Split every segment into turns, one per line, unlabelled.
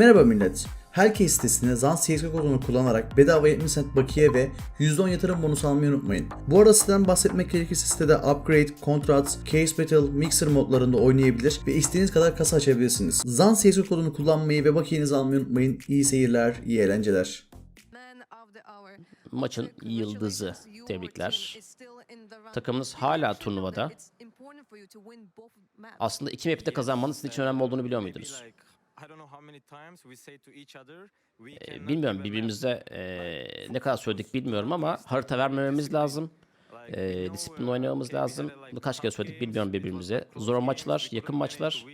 Merhaba millet. Herkes sitesinde ZAN CSGO kodunu kullanarak bedava 70 cent bakiye ve %10 yatırım bonusu almayı unutmayın. Bu arada siteden bahsetmek gerekirse sitede Upgrade, Contract, Case Battle, Mixer modlarında oynayabilir ve istediğiniz kadar kasa açabilirsiniz. ZAN CSGO kodunu kullanmayı ve bakiyenizi almayı unutmayın. İyi seyirler, iyi eğlenceler.
Maçın yıldızı. Tebrikler. Takımınız hala turnuvada. Aslında iki map'te kazanmanın sizin için önemli olduğunu biliyor muydunuz? Bilmiyorum birbirimize ee, ne kadar söyledik bilmiyorum ama harita vermememiz lazım. Ee, disiplin oynamamız lazım. Bunu kaç kere söyledik bilmiyorum birbirimize. Zor maçlar, yakın maçlar.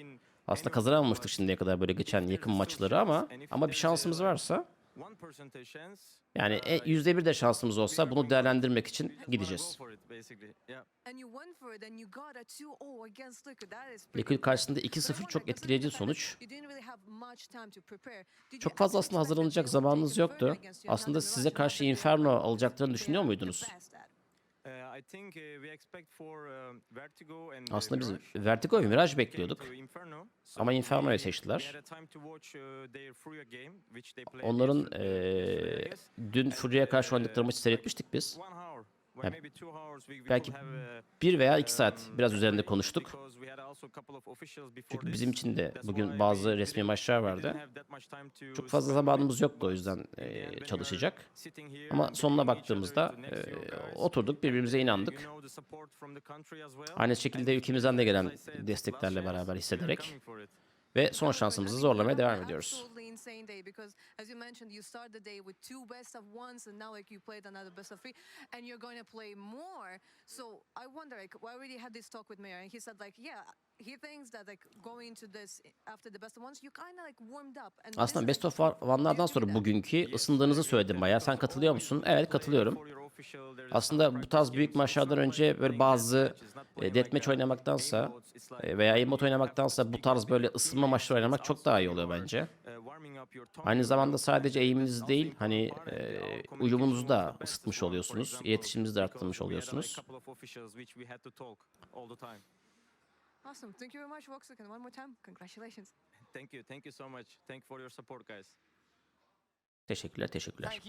Aslında kazanamamıştık şimdiye kadar böyle geçen yakın maçları ama ama bir şansımız varsa yani e, yüzde bir de şansımız olsa bunu değerlendirmek için gideceğiz. Liquid karşısında 2-0 çok etkileyici sonuç. Çok fazla aslında hazırlanacak zamanınız yoktu. Aslında size karşı Inferno alacaklarını düşünüyor muydunuz? Aslında biz Vertigo ve Mirage bekliyorduk. Ama Inferno'yu seçtiler. Onların eee, dün Furya'ya karşı oynadıkları maçı seyretmiştik biz. Yani belki bir veya iki saat biraz üzerinde konuştuk. Çünkü bizim için de bugün bazı resmi maçlar vardı. Çok fazla zamanımız yoktu o yüzden eee, çalışacak. Ama sonuna baktığımızda eee, oturduk birbirimize inandık. Aynı şekilde ülkemizden de gelen desteklerle beraber hissederek ve son şansımızı zorlamaya devam ediyoruz.
İnsane day because as you mentioned, you start the day with two best of ones, and now like you played another best of three, and you're going to play more. So I wonder, like, we already had this talk with Mayor, and he said, like, yeah, he thinks that like going into this after the best of ones, you kind of like warmed up. And
Aslında Best of One'lardan sonra bugünkü ısındığınızı söyledim bayağı. Sen katılıyor musun? Evet katılıyorum. Aslında bu tarz büyük maçlardan önce böyle bazı e, deathmatch oynamaktansa e, veya emote oynamaktansa bu tarz böyle ısınma maçları oynamak çok daha iyi oluyor bence. Aynı zamanda sadece eğiminiz değil, hani e, uyumunuzu da ısıtmış oluyorsunuz, iletişiminizi de arttırmış oluyorsunuz.
awesome. Thank you very much, Voxic, and one more time, congratulations.
Thank you, thank you so much. Thank you for your support, guys.
Teşekkürler, teşekkürler.